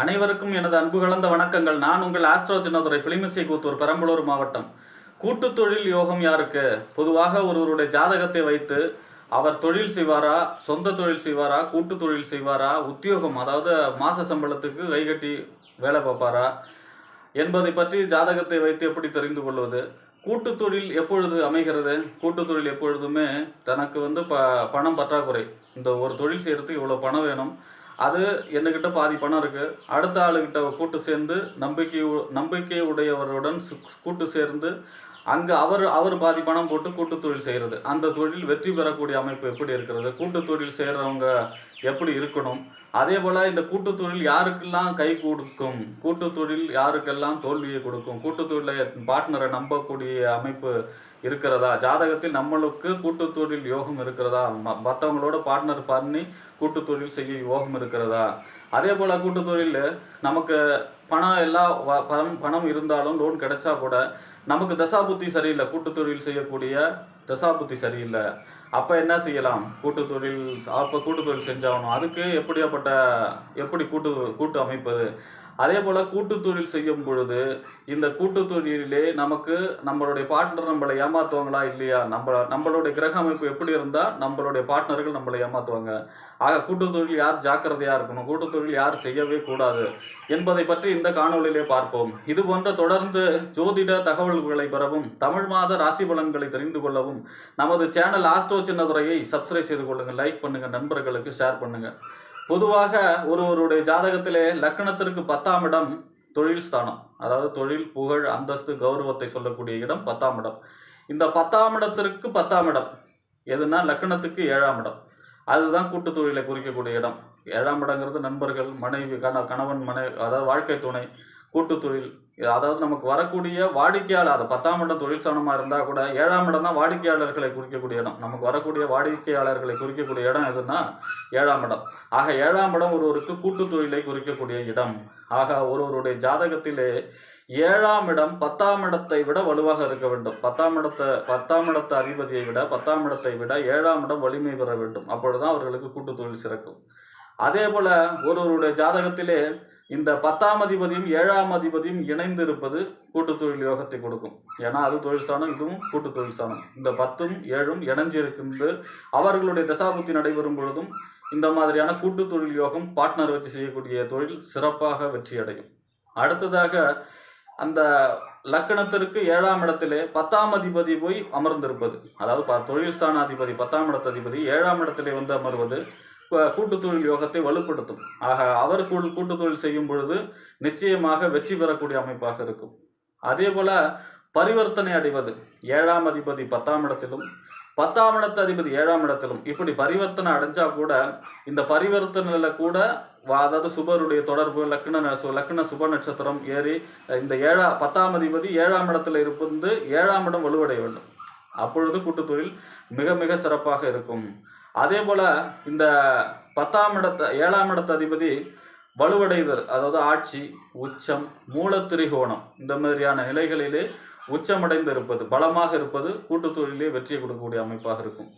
அனைவருக்கும் எனது அன்பு கலந்த வணக்கங்கள். நான் உங்கள் ஆஸ்ட்ரோ சின்னதுரை பிளிமிசை கூத்தூர் பெரம்பலூர் மாவட்டம். கூட்டு தொழில் யோகம் யாருக்கு? பொதுவாக ஒருவருடைய ஜாதகத்தை வைத்து அவர் தொழில் செய்வாரா? சொந்த தொழில் செய்வாரா? கூட்டு தொழில் செய்வாரா? உத்தியோகம் அதாவது மாத சம்பளத்துக்கு கைகட்டி வேலை பார்ப்பாரா? என்பதை பற்றி ஜாதகத்தை வைத்து எப்படி தெரிந்து கொள்வது? கூட்டு தொழில் எப்பொழுது அமைகிறது? கூட்டு தொழில் எப்பொழுதுமே தனக்கு வந்து ப பணம் பற்றாக்குறை. இந்த ஒரு தொழில் செய்கிறதுக்கு இவ்வளோ பணம் வேணும். அது என்கிட்ட பாதி பணம் இருக்கு. அடுத்த ஆளுகிட்ட கூட்டு சேர்ந்து நம்பிக்கை நம்பிக்கை உடையவருடன் கூட்டு சேர்ந்து அங்கே அவர் அவர் பாதி பணம் போட்டு கூட்டு தொழில் செய்கிறது. அந்த தொழில் வெற்றி பெறக்கூடிய அமைப்பு எப்படி இருக்கிறது? கூட்டு தொழில் செய்கிறவங்க எப்படி இருக்கணும்? அதே போல் இந்த கூட்டு தொழில் யாருக்கெல்லாம் கை கொடுக்கும்? கூட்டு தொழில் யாருக்கெல்லாம் தோல்வியை கொடுக்கும்? கூட்டு தொழிலை பார்ட்னரை நம்பக்கூடிய அமைப்பு இருக்கிறதா? ஜாதகத்தில் நம்மளுக்கு கூட்டு தொழில் யோகம் இருக்கிறதா? ம- மற்றவங்களோட பார்ட்னர் பண்ணி கூட்டு தொழில் செய்ய யோகம் இருக்கிறதா? அதே போல் கூட்டு தொழில் நமக்கு பணம் எல்லாம் வ- பணம் பணம் இருந்தாலும் லோன் கிடைச்சா கூட நமக்கு தசாபுத்தி சரியில்லை கூட்டு தொழில் செய்யக்கூடிய தசாபுத்தி சரியில்லை. அப்போ என்ன செய்யலாம்? கூட்டு தொழில் அப்போ கூட்டு தொழில் செஞ்சாகணும். அதுக்கு எப்படியாப்பட்ட எப்படி கூட்டு கூட்டு அமைப்பது? அதே போல் கூட்டு தொழில் செய்யும் பொழுது இந்த கூட்டு தொழிலிலே நமக்கு நம்மளுடைய பார்ட்னர் நம்மளை ஏமாத்துவாங்களா இல்லையா? நம்ம நம்மளுடைய கிரக அமைப்பு எப்படி இருந்தால் நம்மளுடைய பார்ட்னர்கள் நம்மளை ஏமாத்துவாங்க. ஆக கூட்டு தொழில் யார் ஜாக்கிரதையாக இருக்கணும்? கூட்டு தொழில் யார் செய்யவே கூடாது என்பதை பற்றி இந்த காணொளியிலே பார்ப்போம். இது போன்ற தொடர்ந்து ஜோதிட தகவல்களை பெறவும் தமிழ் மாத ராசி பலன்களை தெரிந்து கொள்ளவும் நமது சேனல் ஆஸ்ட்ரோ சின்னதுரையை சப்ஸ்கிரைப் செய்து கொள்ளுங்கள் லைக் பண்ணுங்க. நண்பர்களுக்கு ஷேர் பண்ணுங்க. பொதுவாக ஒருவருடைய ஜாதகத்திலே லக்கணத்திற்கு பத்தாம் இடம் தொழில் ஸ்தானம். அதாவது தொழில் புகழ் அந்தஸ்து கௌரவத்தை சொல்லக்கூடிய இடம் பத்தாம் இடம். இந்த பத்தாம் இடத்திற்கு பத்தாம் இடம். எதுனா லக்கணத்துக்கு ஏழாம் இடம். அதுதான் கூட்டு தொழிலை குறிக்கக்கூடிய இடம். ஏழாம் இடங்கிறது நண்பர்கள் மனைவி கண கணவன் மனை அதாவது வாழ்க்கை துணை கூட்டு தொழில் அதாவது நமக்கு வரக்கூடிய வாடிக்கையாளர் அது பத்தாம் இடம் தொழில் இருந்தா இருந்தால் கூட ஏழாம் இடம் தான் வாடிக்கையாளர்களை குறிக்கக்கூடிய இடம். நமக்கு வரக்கூடிய வாடிக்கையாளர்களை குறிக்கக்கூடிய இடம் எதுனா ஏழாம் இடம். ஆக ஏழாம் இடம் ஒருவருக்கு கூட்டு தொழிலை குறிக்கக்கூடிய இடம். ஆக ஒருவருடைய ஜாதகத்திலே ஏழாம் இடம் பத்தாம் இடத்தை விட வலுவாக இருக்க வேண்டும். பத்தாம் இடத்தை பத்தாம் இடத்து அதிபதியை விட பத்தாம் இடத்தை விட ஏழாம் இடம் வலிமை பெற வேண்டும். அப்பொழுதுதான் அவர்களுக்கு கூட்டு தொழில் சிறக்கும். அதே போல ஒருவருடைய ஜாதகத்திலே இந்த பத்தாம் அதிபதியும் ஏழாம் அதிபதியும் இணைந்து இருப்பது கூட்டு தொழில் யோகத்தை கொடுக்கும். ஏன்னா அது தொழில் ஸ்தானம் இதுவும் கூட்டு தொழில் ஸ்தானம். இந்த பத்தும் ஏழும் இணைஞ்சு இருக்கின்றது அவர்களுடைய தசாபுத்தி நடைபெறும் பொழுதும் இந்த மாதிரியான கூட்டு தொழில் யோகம் பார்ட்னர் வச்சு செய்யக்கூடிய தொழில் சிறப்பாக வெற்றி அடையும். அடுத்ததாக அந்த லக்கணத்திற்கு ஏழாம் இடத்திலே பத்தாம் அதிபதி போய் அமர்ந்திருப்பது. அதாவது ப- தொழில் ஸ்தானாதிபதி பத்தாம் இடத்து அதிபதி ஏழாம் இடத்திலே வந்து அமர்வது கூட்டு தொழில் யோகத்தை வலுப்படுத்தும். ஆக அவர் கூட்டு தொழில் செய்யும் பொழுது நிச்சயமாக வெற்றி பெறக்கூடிய அமைப்பாக இருக்கும். அதே போல பரிவர்த்தனை அடைவது ஏழாம் அதிபதி பத்தாம் இடத்திலும் பத்தாம் இடத்து அதிபதி ஏழாம் இடத்திலும். இப்படி பரிவர்த்தனை அடைஞ்சா கூட இந்த பரிவர்த்தனையில கூட அதாவது சுபருடைய தொடர்பு லக்ன லக்ன சுப நட்சத்திரம் ஏறி இந்த ஏழா பத்தாம் அதிபதி ஏழாம் இடத்துல இருப்பது ஏழாம் இடம் வலுவடைய வேண்டும். அப்பொழுது கூட்டுத்தொழில் மிக மிக சிறப்பாக இருக்கும். அதே போல இந்த பத்தாம் இடத்த ஏழாம் இடத்து அதிபதி வலுவடைதல் அதாவது ஆட்சி உச்சம் மூலத்திரிகோணம் இந்த மாதிரியான நிலைகளிலே உச்சமடைந்து இருப்பது பலமாக இருப்பது கூட்டுத்தொழிலே வெற்றியை கொடுக்கக்கூடிய அமைப்பாக இருக்கும்.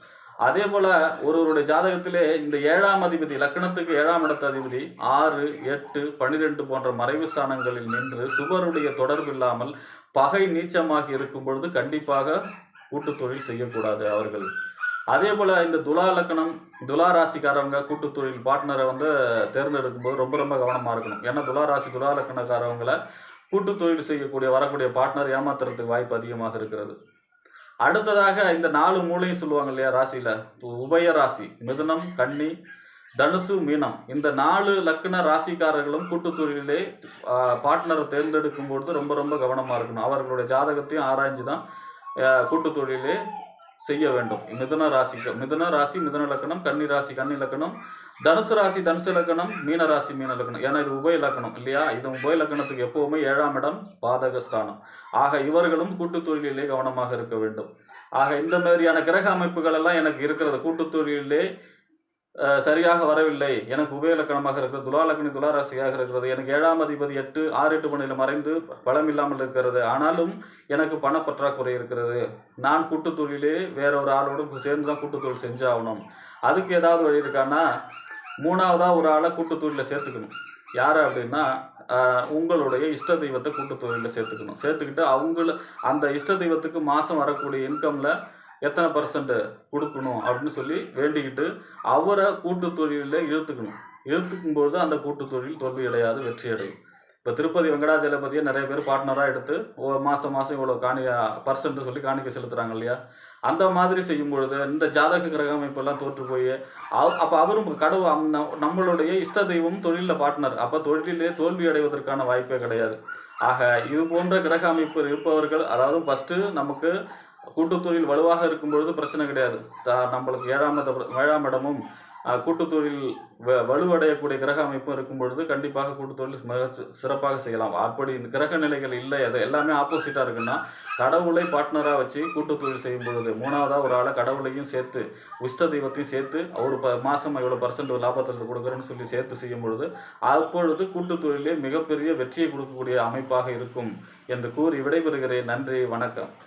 அதே போல ஒருவருடைய ஜாதகத்திலே இந்த ஏழாம் அதிபதி லக்னத்துக்கு ஏழாம் இடத்த அதிபதி ஆறு எட்டு பன்னிரெண்டு போன்ற மறைவு ஸ்தானங்களில் நின்று சுபருடைய தொடர்பு இல்லாமல் பகை நீச்சமாகி இருக்கும் பொழுது கண்டிப்பாக கூட்டுத்தொழில் செய்யக்கூடாது அவர்கள். அதே போல் இந்த துலா லக்கணம் துலா ராசிக்காரவங்க கூட்டு தொழில் பார்ட்னரை வந்து தேர்ந்தெடுக்கும் போது ரொம்ப ரொம்ப கவனமாக இருக்கணும். ஏன்னா துலா ராசி துலா லக்கணக்காரவங்களை கூட்டு தொழில் செய்யக்கூடிய வரக்கூடிய பார்ட்னர் ஏமாத்துறதுக்கு வாய்ப்பு அதிகமாக இருக்கிறது. அடுத்ததாக இந்த நாலு மூலையும் சொல்லுவாங்க இல்லையா ராசியில்? உபய ராசி மிதுனம் கன்னி தனுசு மீனம். இந்த நாலு லக்ன ராசிக்காரர்களும் கூட்டு தொழிலே பார்ட்னரை தேர்ந்தெடுக்கும் பொழுது ரொம்ப ரொம்ப கவனமாக இருக்கணும். அவர்களுடைய ஜாதகத்தையும் ஆராய்ஞ்சு தான் கூட்டுத்தொழிலே செய்ய வேண்டும். மிதுன ராசிக்கு மிதுன ராசி மிதுன லக்கணம் கன்னி ராசி கன்னி லக்கணம் தனுசு ராசி தனுசு லக்கணம் மீன ராசி மீன லக்கணம். ஏன்னா இது உபய லக்கணம் இல்லையா? இது உபய லக்கணத்துக்கு எப்பவுமே ஏழாம் இடம் பாதக ஸ்தானம் ஆக இவர்களும் கூட்டு தொழிலிலே கவனமாக இருக்க வேண்டும். ஆக இந்த மாதிரியான கிரக அமைப்புகள் எல்லாம் எனக்கு இருக்கிறது. கூட்டு தொழிலிலே சரியாக வரவில்லை. எனக்கு உபயலக்கணமாக இருக்கிறது துலாலக்கணி துளாராசியாக இருக்கிறது. எனக்கு ஏழாம் அதிபதி எட்டு ஆறு எட்டு மணியில் மறைந்து பலம் இல்லாமல் இருக்கிறது. ஆனாலும் எனக்கு பணப்பற்றாக்குறை இருக்கிறது. நான் கூட்டுத்தொழிலே வேற ஒரு ஆளோடு சேர்ந்து தான் கூட்டுத்தொழில் செஞ்சாகணும். அதுக்கு ஏதாவது வழி இருக்கான்னா மூணாவதா ஒரு ஆளை கூட்டுத்தொழிலில் சேர்த்துக்கணும். யார் அப்படின்னா உங்களுடைய இஷ்ட தெய்வத்தை கூட்டுத்தொழிலில் சேர்த்துக்கணும். சேர்த்துக்கிட்டு அவங்கள அந்த இஷ்ட தெய்வத்துக்கு மாதம் வரக்கூடிய இன்கமில் எத்தனை பர்சன்ட் கொடுக்கணும் அப்படின்னு சொல்லி வேண்டிக்கிட்டு அவரை கூட்டு தொழிலில் இழுத்துக்கணும். இழுத்துக்கும் பொழுது அந்த கூட்டு தொழில் தோல்வி அடையாது வெற்றி அடையும் இப்போ திருப்பதி வெங்கடாஜலபதியை நிறைய பேர் பார்ட்னராக எடுத்து ஒரு மாதம் மாதம் இவ்வளோ காணிக்க பர்சன்ட் சொல்லி காணிக்க செலுத்துகிறாங்க இல்லையா? அந்த மாதிரி செய்யும் பொழுது இந்த ஜாதக கிரக அமைப்பெல்லாம் தோற்று போய் அவ- அப்போ அவரும் கடவுள் அந்த நம்மளுடைய இஷ்ட தெய்வம் தொழிலில் பார்ட்னர் அப்போ தொழிலே தோல்வி அடைவதற்கான வாய்ப்பே கிடையாது. ஆக இது போன்ற கிரக அமைப்பு இருப்பவர்கள் அதாவது ஃபஸ்ட்டு நமக்கு கூட்டுத்தொழில் வலுவாக இருக்கும் பொழுது பிரச்சனை கிடையாது. தா நம்மளுக்கு ஏழாம் ஏழாம் இடமும் கூட்டுத்தொழில் வ- வலுவடையக்கூடிய கிரக அமைப்பும் இருக்கும் பொழுது கண்டிப்பாக கூட்டுத்தொழில் மிக சிறப்பாக செய்யலாம். அப்படி இந்த கிரக நிலைகள் இல்லை. அது எல்லாமே ஆப்போசிட்டாக இருக்குன்னா கடவுளை பார்ட்னராக வச்சு கூட்டுத்தொழில் செய்யும் பொழுது மூணாவதாக ஒரு ஆளை கடவுளையும் சேர்த்து உஷ்ட தெய்வத்தையும் சேர்த்து ஒரு ப மாதம் இவ்வளோ பர்சன்ட் லாபத்தில் கொடுக்குறோன்னு சொல்லி சேர்த்து செய்யும் பொழுது அப்பொழுது கூட்டுத்தொழிலே மிகப்பெரிய வெற்றியை கொடுக்கக்கூடிய அமைப்பாக இருக்கும் என்று கூறி விடைபெறுகிறேன். நன்றி வணக்கம்.